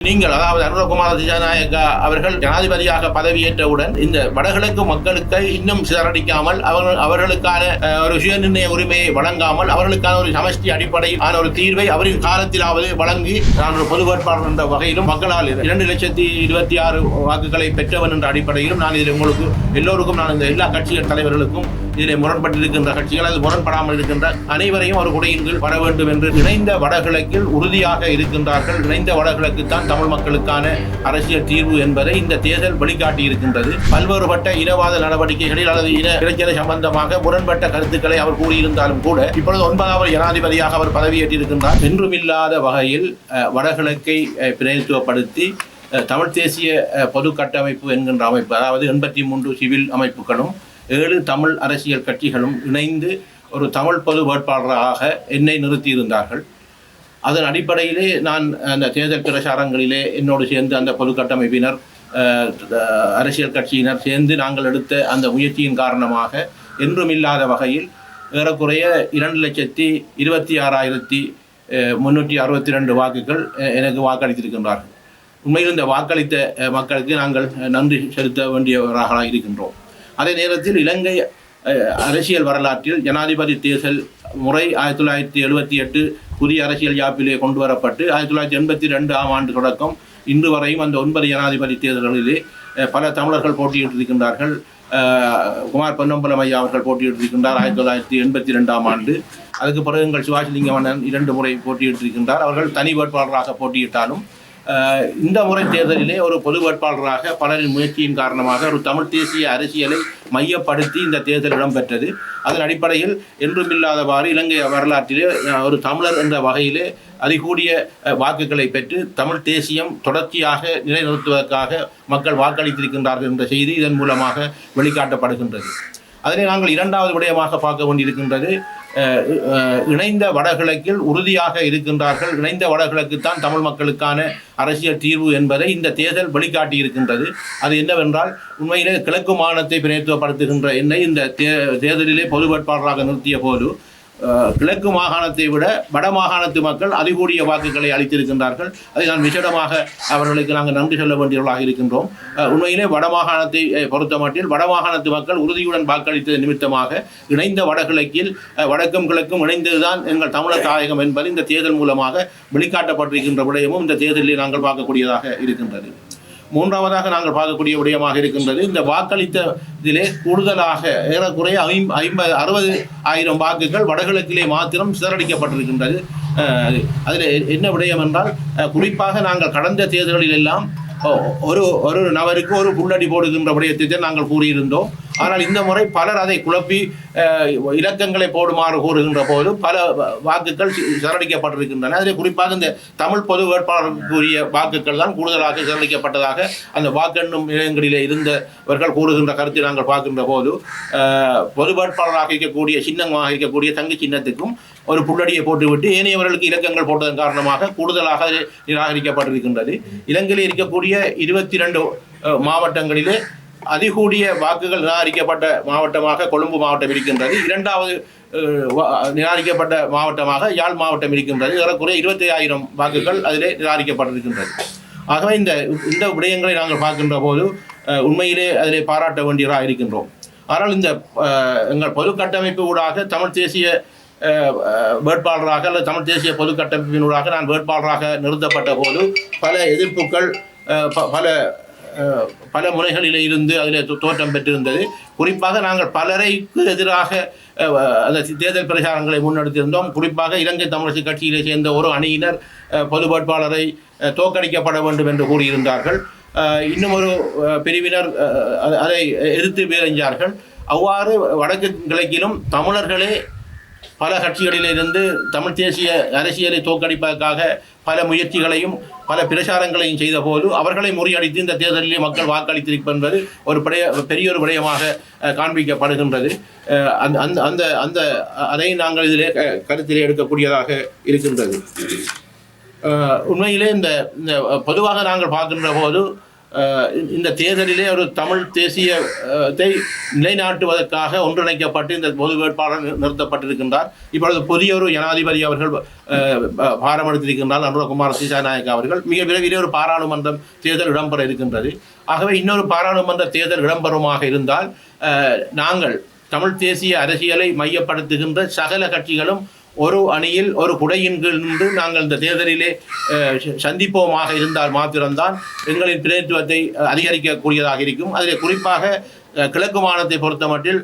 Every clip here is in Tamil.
நீங்கள் அதாவது அனுரகுமார திசாநாயக்கா அவர்கள் ஜனாதிபதியாக பதவியேற்றவுடன் இந்த வடகிழக்கு மக்களுக்கு இன்னும் சிதறடிக்காமல் அவர்கள் அவர்களுக்கான ஒரு சுயநிர்ணய உரிமையை வழங்காமல் அவர்களுக்கான ஒரு சமஷ்டி அடிப்படையிலான ஒரு தீர்வை அவரின் காலத்திலாவது வழங்கி நான் ஒரு பொது வேட்பாளர் என்ற வகையிலும் மக்களால் இரண்டு லட்சத்தி இருபத்தி ஆறு வாக்குகளை பெற்றவன் என்ற அடிப்படையிலும் நான் இதில் உங்களுக்கு எல்லோருக்கும் நான் இந்த எல்லா கட்சிகள் தலைவர்களுக்கும் இதில் முரண்பட்டிருக்கின்ற கட்சிகள் அது முரண்படாமல் இருக்கின்ற அனைவரையும் ஒரு குடையின் கீழ் வர வேண்டும் என்று இணைந்த வடகிழக்கில் உறுதியாக இருக்கின்றார்கள். இணைந்த வடகிழக்கு தான் தமிழ் மக்களுக்கான அரசியல் தீர்வு என்பதை இந்த தேர்தல் வழிகாட்டியிருக்கின்றது இருக்கின்றது. பல்வேறுபட்ட இனவாத நடவடிக்கைகளில் அல்லது இன இளைஞர்கள் சம்பந்தமாக முரண்பட்ட கருத்துக்களை அவர் கூறியிருந்தாலும் கூட இப்பொழுது ஒன்பதாவது ஜனாதிபதியாக அவர் பதவியேற்றிருக்கின்றார். என்றுமில்லாத வகையில் வடகிழக்கை பிரதிநிதித்துவப்படுத்தி தமிழ் தேசிய பொது கட்டமைப்பு என்கின்ற அமைப்பு அதாவது எண்பத்தி மூன்று சிவில் அமைப்புகளும் ஏழு தமிழ் அரசியல் கட்சிகளும் இணைந்து ஒரு தமிழ் பொது வேட்பாளராக என்னை நிறுத்தியிருந்தார்கள். அதன் அடிப்படையிலே நான் அந்த தேர்தல் பிரச்சாரங்களிலே என்னோடு சேர்ந்து அந்த பொது கட்டமைப்பினர் அரசியல் கட்சியினர் சேர்ந்து நாங்கள் எடுத்த அந்த முயற்சியின் காரணமாக என்றும் இல்லாத வகையில் ஏறக்குறைய இரண்டு லட்சத்தி இருபத்தி ஆறாயிரத்தி முன்னூற்றி அறுபத்தி ரெண்டு வாக்குகள் எனக்கு வாக்களித்திருக்கின்றார்கள். உண்மையில் இந்த வாக்களித்த மக்களுக்கு நாங்கள் நன்றி செலுத்த வேண்டியவராக இருக்கின்றோம். அதே நேரத்தில் இலங்கை அரசியல் வரலாற்றில் ஜனாதிபதி தேர்தல் முறை ஆயிரத்தி தொள்ளாயிரத்தி எழுபத்தி எட்டு புதிய அரசியல் யாப்பிலே கொண்டு வரப்பட்டு ஆயிரத்தி தொள்ளாயிரத்தி எண்பத்தி ரெண்டு ஆம் ஆண்டு தொடக்கம். இன்று வரையும் அந்த ஒன்பது ஜனாதிபதி தேர்தல்களிலே பல தமிழர்கள் போட்டியிட்டிருக்கின்றார்கள். குமார் பொன்னம்பலம் ஐயா அவர்கள் போட்டியிட்டிருக்கின்றார் ஆயிரத்தி தொள்ளாயிரத்தி எண்பத்தி ரெண்டாம் ஆண்டு. அதுக்கு பிறகு எங்கள் சிவாஜிலிங்க மன்னன் இரண்டு முறை போட்டியிட்டிருக்கின்றார். அவர்கள் தனி வேட்பாளராக போட்டியிட்டாலும் இந்த முறை தேர்தலிலே ஒரு பொது வேட்பாளராக பலரின் முயற்சியின் காரணமாக ஒரு தமிழ் தேசிய அரசியலை மையப்படுத்தி இந்த தேர்தல் இடம்பெற்றது. அதன் அடிப்படையில் என்றுமில்லாதவாறு இலங்கை வரலாற்றிலே ஒரு தமிழர் என்ற வகையிலே அதிகூடிய வாக்குகளை பெற்று தமிழ் தேசியம் தொடர்ச்சியாக நிலைநிறுத்துவதற்காக மக்கள் வாக்களித்திருக்கின்றார்கள் என்ற செய்தி இதன் மூலமாக வெளிக்காட்டப்படுகின்றது. அதனை நாங்கள் இரண்டாவது விடயமாக பார்க்க வேண்டியிருக்கின்றது. இணைந்த வடகிழக்கில் உறுதியாக இருக்கின்றார்கள். இணைந்த வடகிழக்கு தான் தமிழ் மக்களுக்கான அரசியல் தீர்வு என்பதை இந்த தேர்தல் வெளிக்காட்டி இருக்கின்றது அது என்னவென்றால் உண்மையிலே கிழக்கு மாநிலத்தை பிரதித்துவப்படுத்துகின்ற என்னை இந்த தே தேர்தலிலே பொது வேட்பாளராக நிறுத்திய போது கிழக்கு மாகாணத்தை விட வட மாகாணத்து மக்கள் அதிகூடிய வாக்குகளை அளித்திருக்கின்றார்கள். அதை நான் விசேடமாக அவர்களுக்கு நாங்கள் நன்றி சொல்ல வேண்டியவர்களாக இருக்கின்றோம். உண்மையிலே வட மாகாணத்தை பொறுத்த மட்டில் வட மாகாணத்து மக்கள் உறுதியுடன் வாக்களித்தது நிமித்தமாக இணைந்த வடகிழக்கில் வடக்கும் கிழக்கும் இணைந்ததுதான் எங்கள் தமிழர் தாயகம் என்பது இந்த தேர்தல் மூலமாக வெளிக்காட்டப்பட்டிருக்கின்ற விடயமும் இந்த தேர்தலில் நாங்கள் பார்க்கக்கூடியதாக இருக்கின்றது. மூன்றாவதாக நாங்கள் பார்க்கக்கூடிய விடயமாக இருக்கின்றது. இந்த வாக்களித்த இதிலே கூடுதலாக ஏறக்குறைய ஐம் ஐம்பது அறுபது ஆயிரம் வாக்குகள் வடகிழக்கிலே மாத்திரம் சிதறடிக்கப்பட்டிருக்கின்றது. அதில் என்ன விடயம் என்றால் குறிப்பாக நாங்கள் கடந்த தேர்தல்களில் எல்லாம் ஒரு ஒரு நபருக்கு ஒரு புள்ளடி போடுகின்ற விடயத்தை நாங்கள் கூறியிருந்தோம். ஆனால் இந்த முறை பலர் அதை குழப்பி இலக்கங்களை போடுமாறு கூறுகின்ற போது பல வாக்குகள் சி- சிதறடிக்கப்பட்டிருக்கின்றன. அதில் குறிப்பாக இந்த தமிழ் பொது வேட்பாளருக்குரிய வாக்குகள் தான் கூடுதலாக சிதறடிக்கப்பட்டதாக அந்த வாக்கெண்ணும் நிலையங்களிலே இருந்தவர்கள் கூறுகின்ற கருத்தை நாங்கள் பார்க்கின்ற போது பொது வேட்பாளராக இருக்கக்கூடிய சின்னமாக இருக்கக்கூடிய தங்கு சின்னத்துக்கும் ஒரு புள்ளடியை போட்டுவிட்டு ஏனையவர்களுக்கு இலக்கங்கள் போட்டதன் காரணமாக கூடுதலாக நிராகரிக்கப்பட்டிருக்கின்றது. இலங்கையில் இருக்கக்கூடிய இருபத்தி ரெண்டு மாவட்டங்களிலே அதிகூடிய வாக்குகள் நிராகரிக்கப்பட்ட மாவட்டமாக கொழும்பு மாவட்டம் இருக்கின்றது. இரண்டாவது நிராகரிக்கப்பட்ட மாவட்டமாக யாழ் மாவட்டம் இருக்கின்றது. ஏறக்குறைய இருபத்தி ஆயிரம் வாக்குகள் அதிலே நிராகரிக்கப்பட்டிருக்கின்றது. ஆகவே இந்த இந்த விடயங்களை நாங்கள் பார்க்கின்ற போது உண்மையிலே அதிலே பாராட்ட வேண்டியதாக இருக்கின்றோம். ஆனால் இந்த எங்கள் பொது கட்டமைப்பு ஊடாக தமிழ் தேசிய வேட்பாளராக அல்லது தமிழ் தேசிய பொது கட்டமைப்பினூடாக நான் வேட்பாளராக நிறுத்தப்பட்ட போது பல எதிர்ப்புகள் ப- பல பல முறைகளில் இருந்து அதில் தோற்றம் பெற்றிருந்தது. குறிப்பாக நாங்கள் பலரைக்கு எதிராக அந்த தேர்தல் பிரச்சாரங்களை முன்னெடுத்திருந்தோம். குறிப்பாக இலங்கை தமிழரசு கட்சியிலே சேர்ந்த ஒரு அணியினர் பொது வேட்பாளரை தோற்கடிக்கப்பட வேண்டும் என்று கூறியிருந்தார்கள். இன்னும் ஒரு பிரிவினர் அதை எதிர்த்து பேரஞ்சார்கள் அவ்வாறு வடக்கு கிழக்கிலும் தமிழர்களே பல கட்சிகளிலிருந்து தமிழ் தேசிய அரசியலை தோற்கடிப்பதற்காக பல முயற்சிகளையும் பல பிரச்சாரங்களையும் செய்த போது அவர்களை முறியடித்து இந்த தேர்தலில் மக்கள் வாக்களித்திருப்பது ஒரு பெரிய பெரிய ஒரு விடயமாக காண்பிக்கப்படுகின்றது. அந்த அந்த அந்த அந்த அதை நாங்கள் இதிலே கருத்திலே எடுக்கக்கூடியதாக இருக்கின்றது. உண்மையிலே இந்த இந்த பொதுவாக நாங்கள் பார்க்கின்ற போது இந்த தேர்தலிலே ஒரு தமிழ் தேசியத்தை நிலைநாட்டுவதற்காக ஒன்றிணைக்கப்பட்டு இந்த பொது வேட்பாளர் நிறுத்தப்பட்டிருக்கின்றார். இப்பொழுது புதிய ஒரு ஜனாதிபதி அவர்கள் பாரம் எடுத்திருக்கின்றார். அனுரகுமார் சீசாநாயக் அவர்கள். மிக விரைவில் ஒரு பாராளுமன்றம் தேர்தல் இடம்பெற இருக்கின்றது. ஆகவே இன்னொரு பாராளுமன்ற தேர்தல் இடம்பெறுமாக இருந்தால் நாங்கள் தமிழ் தேசிய அரசியலை மையப்படுத்துகின்ற சகல கட்சிகளும் ஒரு அணியில் ஒரு குடையின் கீழ் நின்று நாங்கள் இந்த தேர்தலிலே ச- சந்திப்போமாக இருந்தால் மாத்திரம்தான் எங்களின் பிரதித்துவத்தை அதிகரிக்கக்கூடியதாக இருக்கும். அதில் குறிப்பாக கிழக்கு மாநிலத்தை பொறுத்தமட்டில்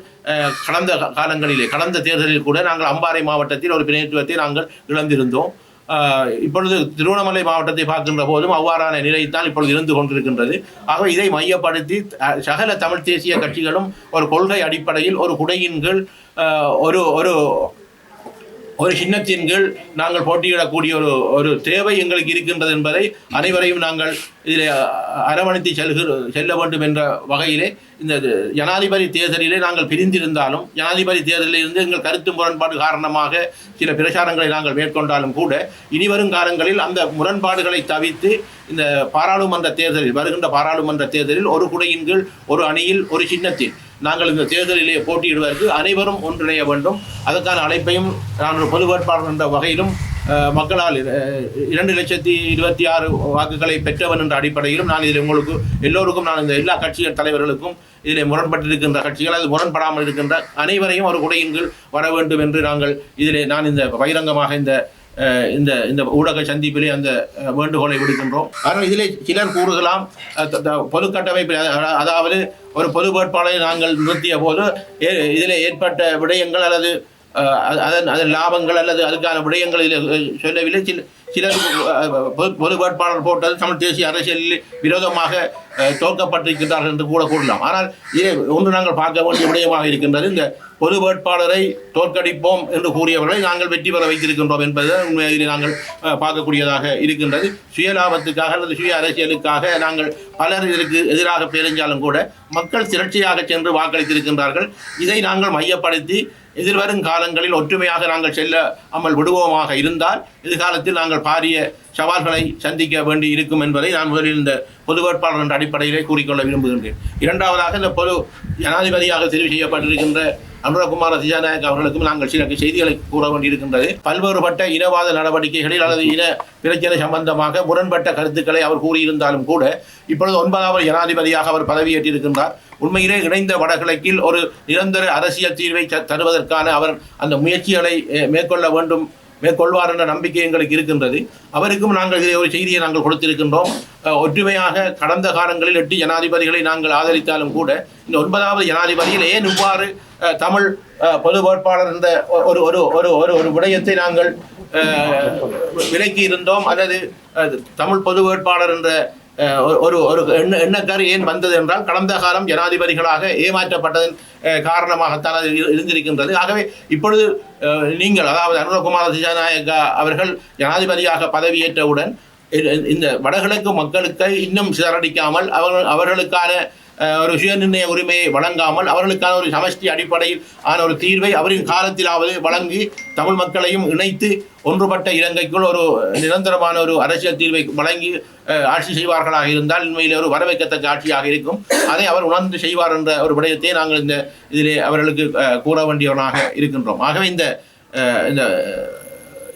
கடந்த காலங்களிலே கடந்த தேர்தலில் கூட நாங்கள் அம்பாறை மாவட்டத்தில் ஒரு பிரதித்துவத்தை நாங்கள் இழந்திருந்தோம். இப்பொழுது திருவண்ணாமலை மாவட்டத்தை பார்க்கின்ற போதும் அவ்வாறான நிலைத்தான் இப்பொழுது இருந்து கொண்டிருக்கின்றது. ஆக இதை மையப்படுத்தி சகல தமிழ் தேசிய கட்சிகளும் ஒரு கொள்கை அடிப்படையில் ஒரு குடையின் கீழ் ஒரு ஒரு ஒரு சின்னத்தின் கீழ் நாங்கள் போட்டியிடக்கூடிய ஒரு ஒரு தேவை எங்களுக்கு இருக்கின்றது என்பதை அனைவரையும் நாங்கள் இதில் அரவணைத்து செல்கிற செல்ல வேண்டும் என்ற வகையிலே இந்த ஜனாதிபதி தேர்தலிலே நாங்கள் பிரிந்திருந்தாலும் ஜனாதிபதி தேர்தலில் இருந்து எங்கள் கருத்து முரண்பாடு காரணமாக சில பிரச்சாரங்களை நாங்கள் மேற்கொண்டாலும் கூட இனிவரும் காலங்களில் அந்த முரண்பாடுகளை தவிர்த்து இந்த பாராளுமன்ற தேர்தலில் வருகின்ற பாராளுமன்ற தேர்தலில் ஒரு குடையின் கீழ் ஒரு அணியில் ஒரு சின்னத்தில் நாங்கள் இந்த தேர்தலிலே போட்டியிடுவதற்கு அனைவரும் ஒன்றிணைய வேண்டும். அதற்கான அழைப்பையும் நான் ஒரு பொது வேட்பாளர் என்ற வகையிலும் மக்களால் இரண்டு லட்சத்தி இருபத்தி ஆறு வாக்குகளை பெற்றவன் என்ற அடிப்படையிலும் நான் இதில் உங்களுக்கு எல்லோருக்கும் நான் இந்த எல்லா கட்சிகள் தலைவர்களுக்கும் இதில் முரண்பட்டிருக்கின்ற கட்சிகள் அது முரண்படாமல் இருக்கின்ற அனைவரையும் ஒரு குடையின் கீழ் வர வேண்டும் என்று நாங்கள் இதிலே நான் இந்த பகிரங்கமாக இந்த இந்த இந்த ஊடக சந்திப்பிலே அந்த வேண்டுகோளை விடுக்கின்றோம். ஆனால் இதிலே சிலர் கூறுகலாம் பொது கட்டமைப்பில் அதாவது ஒரு பொது வேட்பாளரை நாங்கள் நிறுத்திய போது ஏ- இதிலே ஏற்பட்ட விடயங்கள் அல்லது அதன் அதன் லாபங்கள் அல்லது அதுக்கான விடயங்கள் சொல்லவில்லை. சில சிலர் பொது- பொது வேட்பாளர் போட்டது தமிழ் தேசிய அரசியலில் விரோதமாக தோற்கப்பட்டிருக்கின்றார்கள் என்று கூட கூறலாம். ஆனால் இதை ஒன்று நாங்கள் பார்க்க வேண்டிய விடயமாக இருக்கின்றது இந்த பொது வேட்பாளரை தோற்கடிப்போம் என்று கூறியவர்களை நாங்கள் வெற்றி பெற வைத்திருக்கின்றோம் என்பது உண்மையில் நாங்கள் பார்க்கக்கூடியதாக இருக்கின்றது. சுயலாபத்துக்காக அல்லது சுய அரசியலுக்காக நாங்கள் பலர் இதற்கு எதிராக பேரஞ்சாலும் கூட மக்கள் திரட்சியாக சென்று வாக்களித்திருக்கின்றார்கள். இதை நாங்கள் மையப்படுத்தி எதிர்வரும் காலங்களில் ஒற்றுமையாக நாங்கள் செல்ல அமல் விடுவோமாக இருந்தால் எதிர்காலத்தில் நாங்கள் பாரிய சவால்களை சந்திக்க வேண்டி இருக்கும் என்பதை நான் முதலில் இந்த பொது வேட்பாளர் என்ற அடிப்படையிலே கூறிக்கொள்ள விரும்புகின்றேன். இரண்டாவதாக இந்த பொது ஜனாதிபதியாக தெரிவு செய்யப்பட்டிருக்கின்ற அனுரகுமார திசாநாயக் அவர்களுக்கும் நாங்கள் சில செய்திகளை கூற வேண்டியிருக்கின்றது. பல்வேறுபட்ட இனவாத நடவடிக்கைகளில் அல்லது இன பிரச்சனை சம்பந்தமாக முரண்பட்ட கருத்துக்களை அவர் கூறியிருந்தாலும் கூட இப்பொழுது ஒன்பதாவது ஜனாதிபதியாக அவர் பதவியேற்றிருக்கின்றார். உண்மையிலே இணைந்த வடகிழக்கில் ஒரு நிரந்தர அரசியல் தீர்வை த- தருவதற்கான அவர் அந்த முயற்சிகளை அஹ், மேற்கொள்ள வேண்டும் மேற்கொள்வார் என்ற நம்பிக்கை எங்களுக்கு இருக்கின்றது. அவருக்கும் நாங்கள் இதை ஒரு செய்தியை நாங்கள் கொடுத்திருக்கின்றோம். ஒற்றுமையாக கடந்த காலங்களில் எட்டு ஜனாதிபதிகளை நாங்கள் ஆதரித்தாலும் கூட இந்த ஒன்பதாவது ஜனாதிபதியில் ஏன் இவ்வாறு தமிழ் பொது வேட்பாளர் என்ற ஒரு ஒரு ஒரு ஒரு ஒரு விடயத்தை நாங்கள் விலக்கி இருந்தோம் அல்லது தமிழ் பொது வேட்பாளர் என்ற ஒரு- ஒரு ஒரு எண்ண எண்ணக்கரு ஏன் வந்தது என்றால் கடந்த காலம் ஜனாதிபதிகளாக ஏமாற்றப்பட்டதன் காரணமாகத்தான் அது இருந்திருக்கின்றது. ஆகவே இப்பொழுது நீங்கள் அதாவது அனுரகுமார திசாநாயக்கா அவர்கள் ஜனாதிபதியாக பதவியேற்றவுடன் இந்த வடகிழக்கு மக்களுக்கு இன்னும் சிதறடிக்காமல் அவர்கள் அவர்களுக்கான ஒரு சுயநிர்ணய உரிமையை வழங்காமல் அவர்களுக்கான ஒரு சமஷ்டி அடிப்படையில் ஆன ஒரு தீர்வை அவரின் காலத்திலாவது வழங்கி தமிழ் மக்களையும் இணைத்து ஒன்றுபட்ட இலங்கைக்குள் ஒரு நிரந்தரமான ஒரு அரசியல் தீர்வை வழங்கி ஆட்சி செய்வார்களாக இருந்தால் உண்மையில் ஒரு வரவேற்கத்தக்க ஆட்சியாக இருக்கும். அதை அவர் உணர்ந்து செய்வார் என்ற ஒரு விடயத்தை நாங்கள் இந்த இதிலே அவர்களுக்கு கூற வேண்டியவனாக இருக்கின்றோம். ஆகவே இந்த இந்த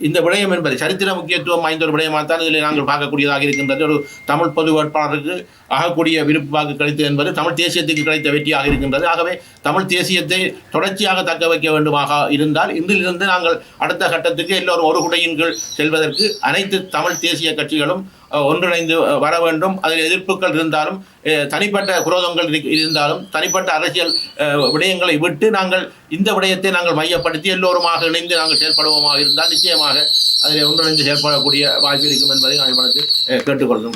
இந்த விடயம் என்பது சரித்திர முக்கியத்துவம் வாய்ந்த ஒரு விடயமாக தான் இதில் நாங்கள் பார்க்கக்கூடியதாக இருக்கின்றது. ஒரு தமிழ் பொது வேட்பாளருக்கு ஆகக்கூடிய விருப்பு வாக்கு கிடைத்தது என்பது தமிழ் தேசியத்துக்கு கிடைத்த வெற்றியாக இருக்கின்றது. ஆகவே தமிழ் தேசியத்தை தொடர்ச்சியாக தக்க வைக்க வேண்டுமாக இருந்தால் இன்றிலிருந்து நாங்கள் அடுத்த கட்டத்துக்கு எல்லோரும் ஒரு குடையின் கீழ் செல்வதற்கு அனைத்து தமிழ் தேசிய கட்சிகளும் ஒன்றிணைந்து வர வேண்டும். அதில் எதிர்ப்புகள் இருந்தாலும் தனிப்பட்ட குரோதங்கள் இருந்தாலும் தனிப்பட்ட அரசியல் விடயங்களை விட்டு நாங்கள் இந்த விடயத்தை நாங்கள் மையப்படுத்தி எல்லோருமாக இணைந்து நாங்கள் செயல்படுவோமாக இருந்தால் நிச்சயமாக அதில் ஒன்றிணைந்து செயல்படக்கூடிய வாய்ப்பு இருக்கும் என்பதை நான் இப்பொழுது கேட்டுக்கொள்ள